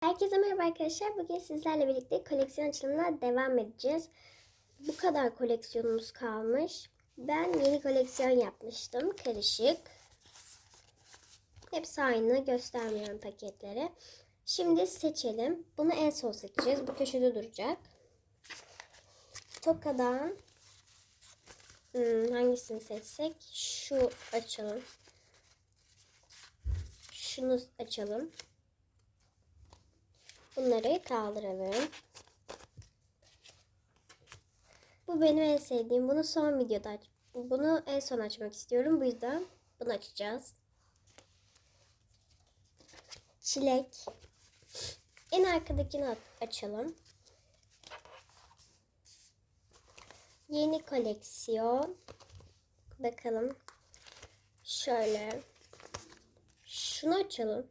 Herkese merhaba arkadaşlar. Bugün sizlerle birlikte koleksiyon açılımına devam edeceğiz. Bu kadar koleksiyonumuz kalmış. Ben yeni koleksiyon yapmıştım. Karışık. Hepsi aynı. Göstermiyorum paketleri. Şimdi seçelim. Bunu en son seçeceğiz. Bu köşede duracak. Toka'dan hmm, hangisini seçsek? Şu açalım. Şunu açalım. Bunları kaldıralım. Bu benim en sevdiğim. Bunu son videoda aç. Bunu en son açmak istiyorum. Bu yüzden bunu açacağız. Çilek. En arkadakini açalım. Yeni koleksiyon. Bakalım. Şöyle. Şunu açalım.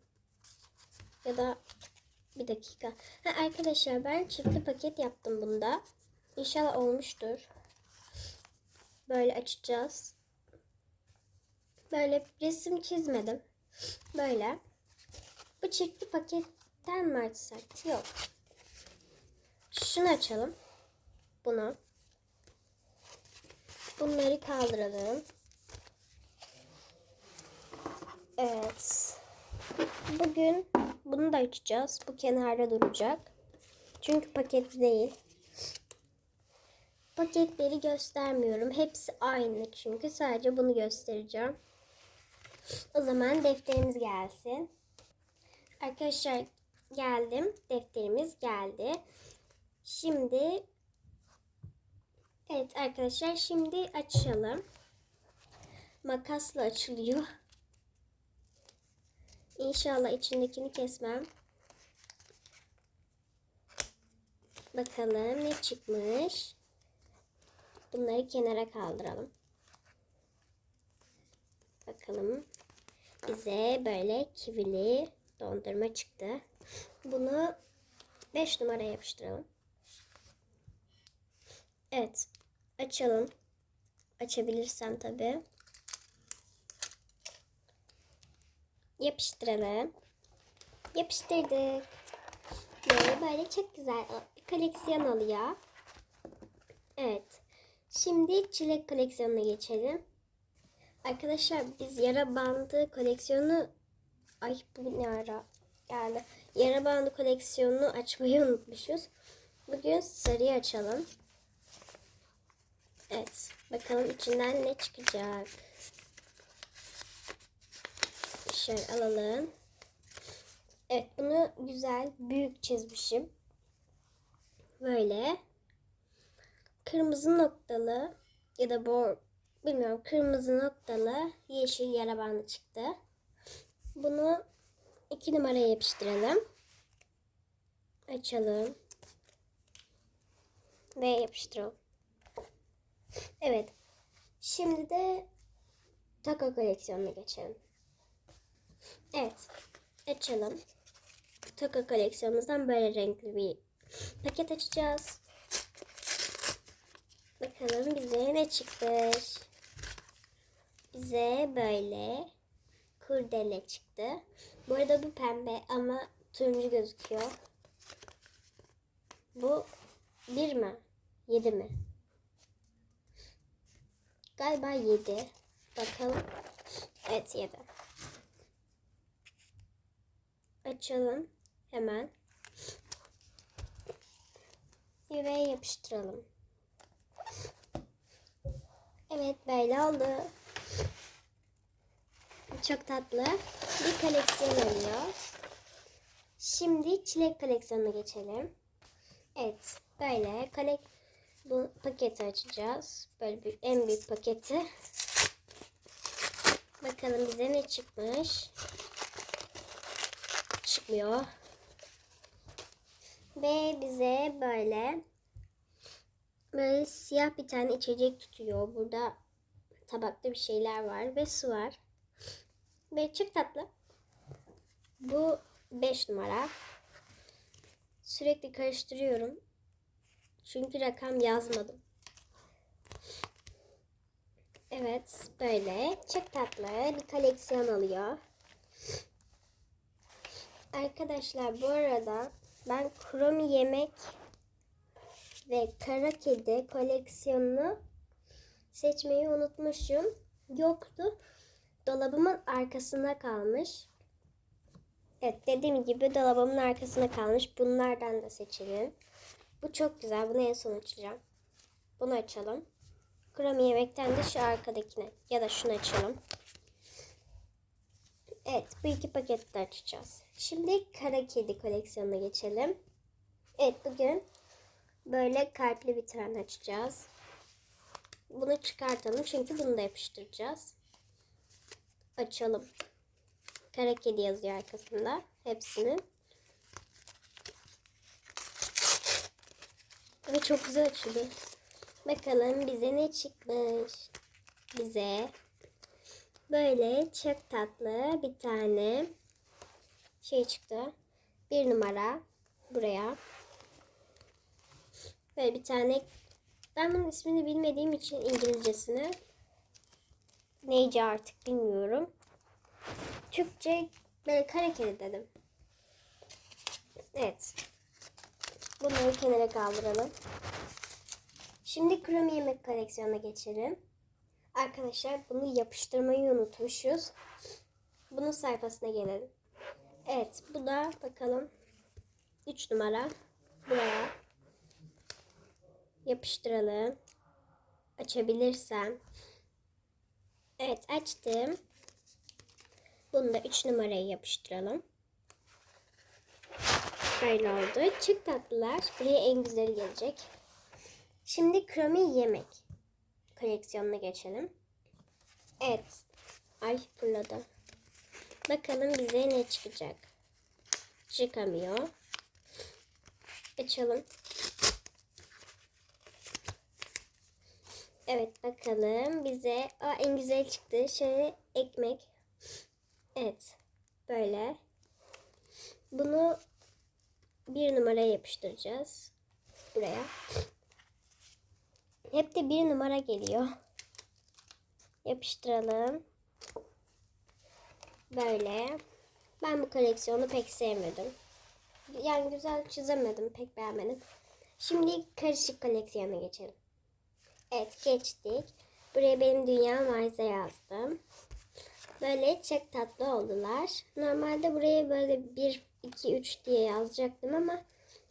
Ya da bir dakika. Ha, arkadaşlar ben çiftli paket yaptım bunda. İnşallah olmuştur. Böyle açacağız. Böyle resim çizmedim. Böyle. Bu çiftli paketten mi açsak? Yok. Şunu açalım. Bunu. Bunları kaldıralım. Evet. Bugün bunu da açacağız. Bu kenarda duracak. Çünkü paket değil. Paketleri göstermiyorum. Hepsi aynı çünkü. Sadece bunu göstereceğim. O zaman defterimiz gelsin. Arkadaşlar geldim. Defterimiz geldi. Şimdi Evet arkadaşlar şimdi açalım. Makasla açılıyor. İnşallah içindekini kesmem. Bakalım ne çıkmış. Bunları kenara kaldıralım. Bakalım. Bize böyle kivili dondurma çıktı. Bunu 5 numara yapıştıralım. Evet. Açalım. Açabilirsem tabii. Yapıştıralım. Yapıştırdık. Böyle böyle çok güzel bir koleksiyon oluyor. Evet. Şimdi çilek koleksiyonuna geçelim. Arkadaşlar biz yara bandı koleksiyonu ay bu ne ara geldi. Yara bandı koleksiyonunu açmayı unutmuşuz. Bugün sarıyı açalım. Evet. Bakalım içinden ne çıkacak. Şöyle alalım. Evet bunu güzel büyük çizmişim. Böyle. Kırmızı noktalı ya da bor bilmiyorum kırmızı noktalı yeşil yara bandı çıktı. Bunu iki numaraya yapıştıralım. Açalım. Ve yapıştıralım. Evet. Şimdi de Taka koleksiyonuna geçelim. Evet. Açalım. Taka koleksiyonumuzdan böyle renkli bir paket açacağız. Bakalım bize ne çıkmış. Bize böyle kurdele çıktı. Bu arada bu pembe ama turuncu gözüküyor. Bu bir mi? Yedi mi? Galiba yedi. Bakalım. Evet yedi. Açalım. Hemen. Ve yapıştıralım. Evet böyle oldu. Çok tatlı bir koleksiyon oluyor. Şimdi çilek koleksiyonuna geçelim. Evet böyle kolek bu paketi açacağız. Böyle bir en büyük paketi. Bakalım bize ne çıkmış. Çıkmıyor. Ve bize böyle böyle siyah bir tane içecek tutuyor. Burada tabakta bir şeyler var ve su var. Ve çok tatlı. Bu 5 numara. Sürekli karıştırıyorum. Çünkü rakam yazmadım. Evet böyle çok tatlı bir koleksiyon oluyor. Arkadaşlar bu arada ben kromi yemek ve kara kedi koleksiyonunu seçmeyi unutmuşum. Yoktu. Dolabımın arkasında kalmış. Evet dediğim gibi dolabımın arkasında kalmış. Bunlardan da seçelim. Bu çok güzel. Bunu en son açacağım. Bunu açalım. Kromi yemekten de şu arkadakine ya da şunu açalım. Evet bu iki paketi de açacağız. Şimdi kara kedi koleksiyonuna geçelim. Evet bugün böyle kalpli bir tane açacağız. Bunu çıkartalım çünkü bunu da yapıştıracağız. Açalım. Kara kedi yazıyor arkasında. Hepsinin. Ve çok güzel açıldı. Bakalım bize ne çıkmış. Bize böyle çok tatlı bir tane şey çıktı. Bir numara buraya. Böyle bir tane ben bunun ismini bilmediğim için İngilizcesini neyce artık bilmiyorum. Türkçe böyle kara kedi dedim. Evet. Bunları kenara kaldıralım. Şimdi kromi yemek koleksiyonuna geçelim. Arkadaşlar bunu yapıştırmayı unutmuşuz. Bunun sayfasına gelelim. Evet bu da bakalım 3 numara buraya yapıştıralım. Açabilirsem. Evet açtım. Bunu da 3 numaraya yapıştıralım. Böyle oldu. Çok tatlılar. Buraya en güzeli gelecek. Şimdi kromi yemek koleksiyonuna geçelim. Evet. Ay fırladı. Bakalım bize ne çıkacak. Çıkamıyor. Açalım. Evet bakalım bize Aa, en güzel çıktı. Şöyle ekmek. Evet. Böyle. Bunu bir numaraya yapıştıracağız. Buraya. Hep de bir numara geliyor. Yapıştıralım. Böyle. Ben bu koleksiyonu pek sevmedim. Yani güzel çizemedim. Pek beğenmedim. Şimdi karışık koleksiyona geçelim. Evet geçtik. Buraya benim dünya Mayza yazdım. Böyle çok tatlı oldular. Normalde buraya böyle 1, 2, 3 diye yazacaktım ama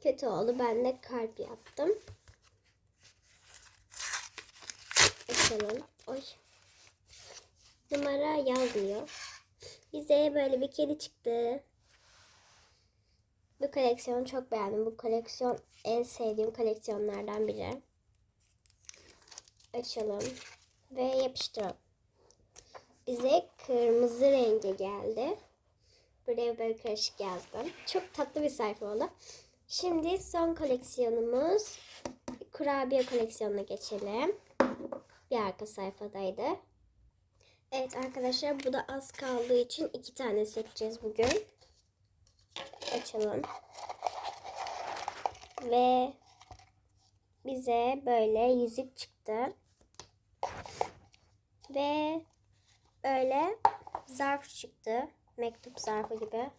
kötü oldu. Ben de kalp yaptım. Açalım. Oy. Numara yazmıyor. Bize böyle bir kedi çıktı. Bu koleksiyonu çok beğendim. Bu koleksiyon en sevdiğim koleksiyonlardan biri. Açalım ve yapıştıralım. Bize kırmızı rengi geldi. Buraya böyle karışık yazdım. Çok tatlı bir sayfa oldu. Şimdi son koleksiyonumuz kurabiye koleksiyonuna geçelim. Bir arka sayfadaydı. Evet arkadaşlar bu da az kaldığı için iki tane seçeceğiz bugün. Açalım. Ve bize böyle yüzük çıktı. Ve böyle zarf çıktı. Mektup zarfı gibi.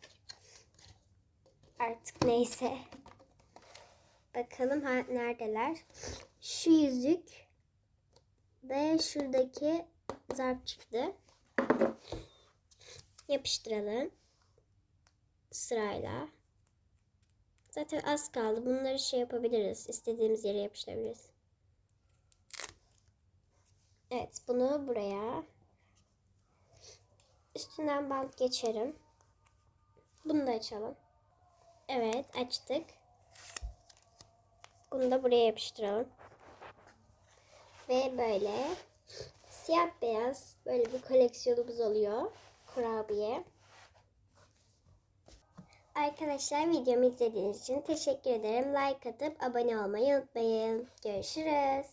Artık neyse. Bakalım ha, neredeler. Şu yüzük ve şuradaki zarf çıktı. Yapıştıralım. Sırayla. Zaten az kaldı. Bunları şey yapabiliriz. İstediğimiz yere yapıştırabiliriz. Evet bunu buraya üstünden bant geçerim. Bunu da açalım. Evet açtık. Bunu da buraya yapıştıralım. Ve böyle siyah beyaz böyle bir koleksiyonumuz oluyor. Kurabiye. Arkadaşlar videomu izlediğiniz için teşekkür ederim. Like atıp abone olmayı unutmayın. Görüşürüz.